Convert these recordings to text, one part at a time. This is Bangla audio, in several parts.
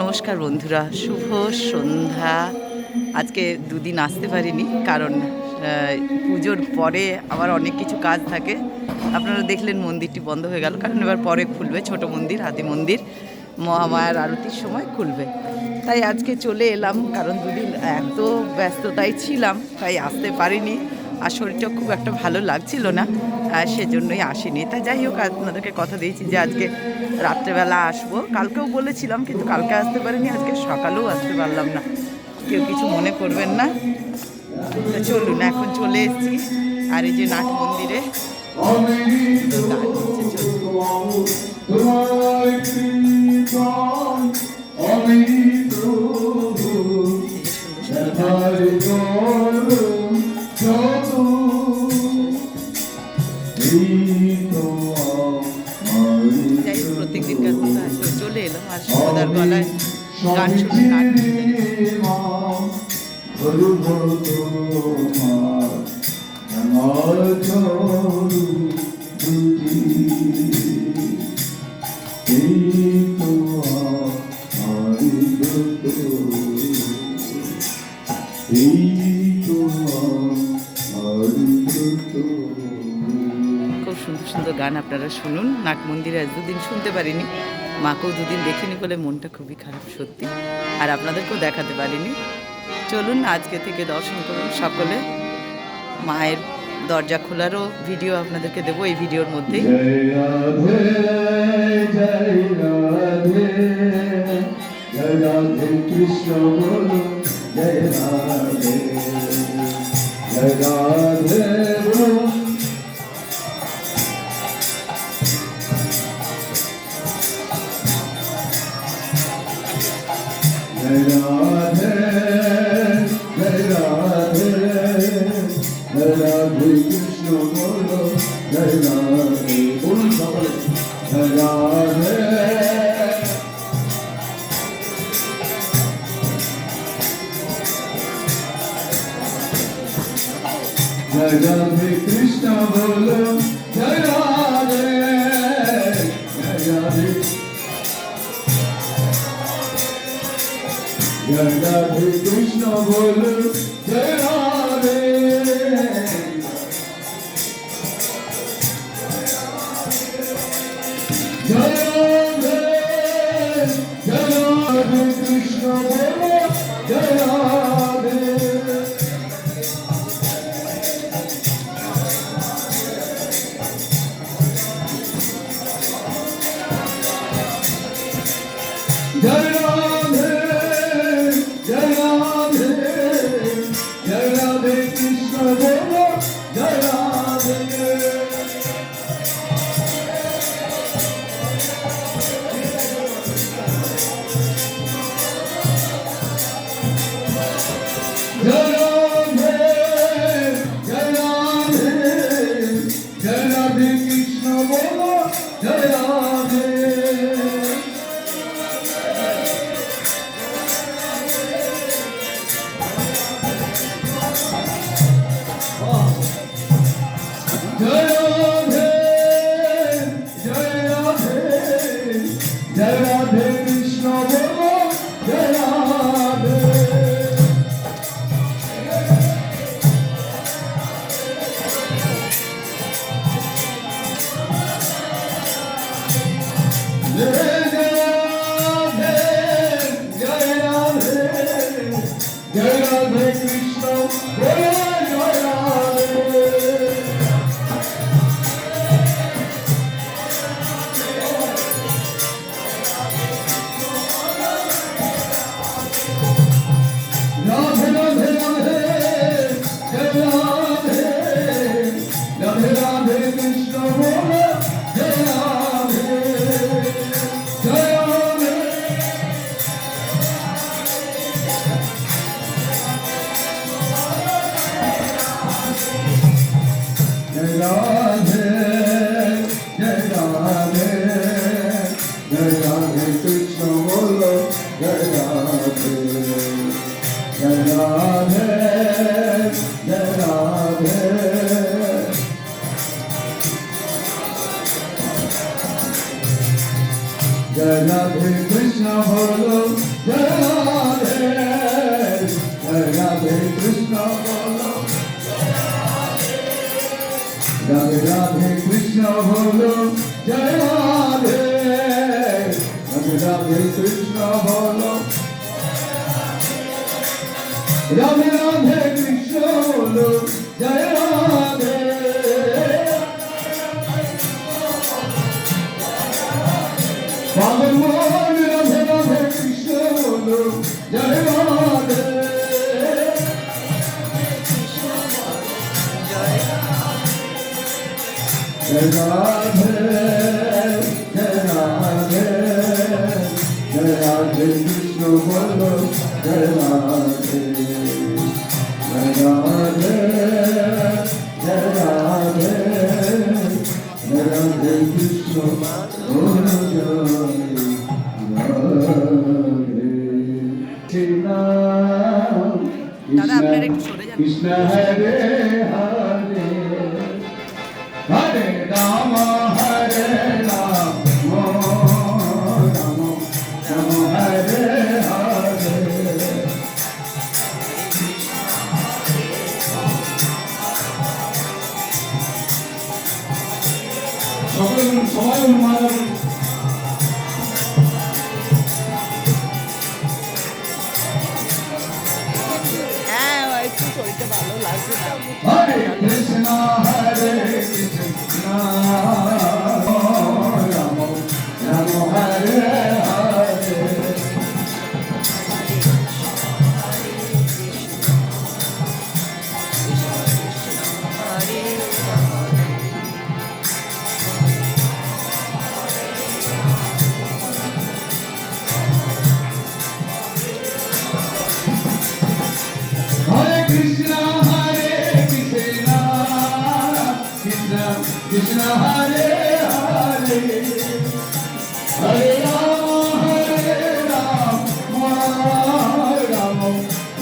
নমস্কার বন্ধুরা, শুভ সন্ধ্যা। আজকে দুদিন আসতে পারিনি, কারণ পুজোর পরে আবার অনেক কিছু কাজ থাকে। আপনারা দেখলেন মন্দিরটি বন্ধ হয়ে গেল, কারণ এবার পরে খুলবে, ছোট মন্দির হাতি মন্দির। মহামায়ার আরতির সময় খুলবে। তাই আজকে চলে এলাম, কারণ দুদিন এত ব্যস্ততায় ছিলাম, তাই আসতে পারিনি। আর শরীরটা খুব একটা ভালো লাগছিল না সেজন্যই আসিনি। তা যাই হোক আপনাদেরকে কথা দিয়েছি যে আজকে রাত্রেবেলা আসব। কালকেও বলেছিলাম কিন্তু কালকে আসতে পারিনি আজকে সকালেও আসতে পারলাম না। কেউ কিছু মনে করবেন না। চলুন এখন চলে এসেছি। আর এই যে নাট মন্দিরে গান হচ্ছে, আপনারা শুনুন নাট মন্দিরে আজ দুদিন শুনতে পারিনি। মাকেও দুদিন দেখিনি বলে মনটা খুবই খারাপ সত্যি। আর আপনাদেরকেও দেখাতে পারিনি। চলুন আজকে থেকে দর্শন করুন সকলে। মায়ের দরজা খোলারও ভিডিও আপনাদেরকে দেবো এই ভিডিওর মধ্যেই কৃষ্ণ জয় রাধে জয় রাধে কৃষ্ণ বলো জয় রাধে জয় জয় রাধে কৃষ্ণ বলো রাধে রাধে কৃষ্ণ বলো জয় রাধে রাধে রাধে কৃষ্ণ বলো রাধে রাধে কৃষ্ণ বলো জয় রাধে পাগল জয় রাধে জয় রাধে সকলে সবাই লাগছে হরে কৃষ্ণ হরে কৃষ্ণ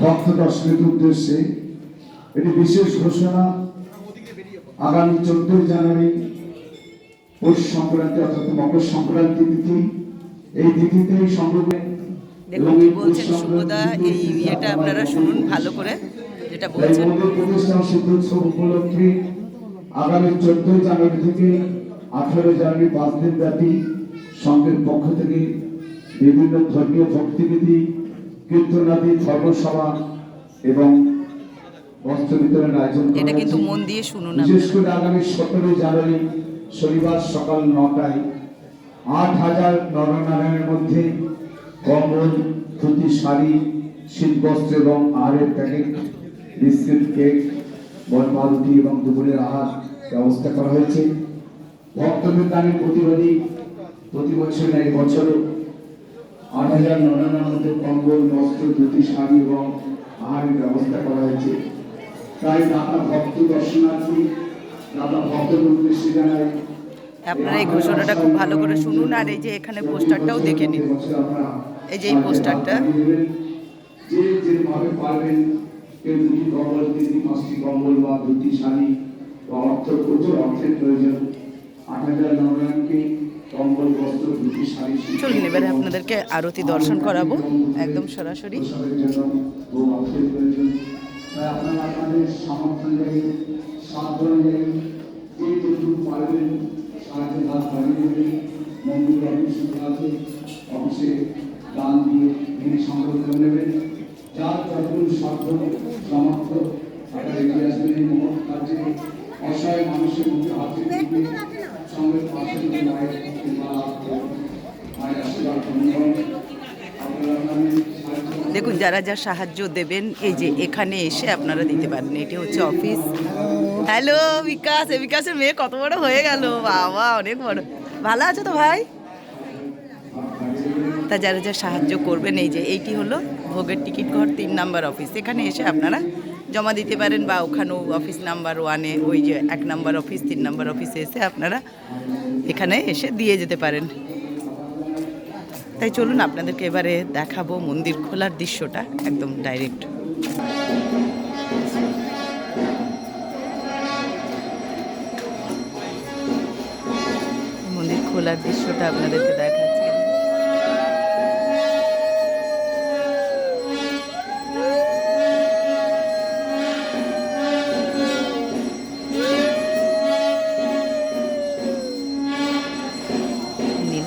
ভক্ত দর্শনের উদ্দেশ্যে এটি বিশেষ ঘোষণা আগামী চোদ্দই জানুয়ারি পৌষ সংক্রান্তি অর্থাৎ মকর সংক্রান্তি তিথি। এই তিথিতে সংগ্রহে দেখুন কি বলছেন শুভদা এই ইয়েটা আপনারা শুনুন ভালো করে যেটা বলছেন। প্রতিষ্ঠান সিদ্ধোৎসব উপলক্ষে আগামী চোদ্দই জানুয়ারি থেকে আঠারো জানুয়ারি পাঁচ দিন ব্যাপী সংঘের পক্ষ থেকে বিভিন্ন ধর্মীয় ভক্তিবিধি কীর্তনাদি ধর্মসভা এবং বস্ত্র বিতরণের আয়োজন এটা কিন্তু মন দিয়ে শুনুন বিশেষ করে আগামী সতেরোই জানুয়ারি শনিবার সকাল নটায় আট হাজার নরনারায়ণের মধ্যে কম্বল ধুতি শাড়ি শীতবস্ত্র এবং আহারের প্যাকেট বিস্কিট কেক বলমা রুটি এবং দুপুরের আহার ব্যবস্থা করা হয়েছে। ভক্তদের দানের প্রতিবাদী প্রতি বছর এই বছরও আট হাজার নরনারায়ণের মধ্যে কম্বল বস্ত্র ধুতি শাড়ি এবং আহারের ব্যবস্থা করা হয়েছে। তাই ভক্ত দর্শনার্থী দাদা ভক্তদের উদ্দেশ্যে জানাই। আপনারা এই ঘোষণাটা খুব ভালো করে শুনুন আর এই যে এখানে পোস্টারটাও দেখে নিন। এই যে এই পোস্টারটা। যে যেভাবে পারবেন কেউ দুটি কম্বল তিনটি পাঁচটি কম্বল বা দুটি শাড়ি বা অর্থ প্রচুর অর্থের প্রয়োজন আট হাজার নবায়নকে কম্বল বস্ত্র দুটি শাড়ি চলুন এবারে আপনাদেরকে আরতি দর্শন করাবো। একদম সরাসরি। প্রয়োজন। আপনারা আপনাদের সামর্থ্য অনুযায়ী, সাধ্য অনুযায়ী যে যেটুকু পারবেন সাহায্যের হাত বাড়িয়ে দেবেন। মন্দির অফিস আছে, অফিসে দান দিয়ে তিনি সংগ্রহ করে নেবেন। যার যতটুকু সাধ্য, সামর্থ্য আপনারা এগিয়ে আসবেন এই মহৎ কাজে। অসহায় মানুষের মুখে হাতে দিবে সঙ্গে পাশে মায়ের মায়ের আশীর্বাদ করুন। আপনারা সাহায্য দেখুন, যারা যা সাহায্য দেবেন, এই যে এখানে এসে আপনারা দিতে পারেন এটি হচ্ছে অফিস। হ্যালো, বিকাশ। এ বিকাশের মেয়ে কত বড় হয়ে গেল। বাবা, অনেক বড়। ভালো আছো তো ভাই? তা যারা যা সাহায্য করবেন, এই যে এইটি হলো ভোগের টিকিট ঘর, তিন নাম্বার অফিস। এখানে এসে আপনারা জমা দিতে পারেন বা ওখানেও অফিস নাম্বার ওয়ানে ওই যে এক নাম্বার অফিস, তিন নাম্বার অফিসে এসে আপনারা এখানে এসে দিয়ে যেতে পারেন। তাই চলুন আপনাদেরকে এবারে দেখাবো মন্দির খোলার দৃশ্যটা একদম ডাইরেক্ট মন্দির খোলার দৃশ্যটা আপনাদেরকে দেখাচ্ছি।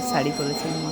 শাড়ি পরেছেন মা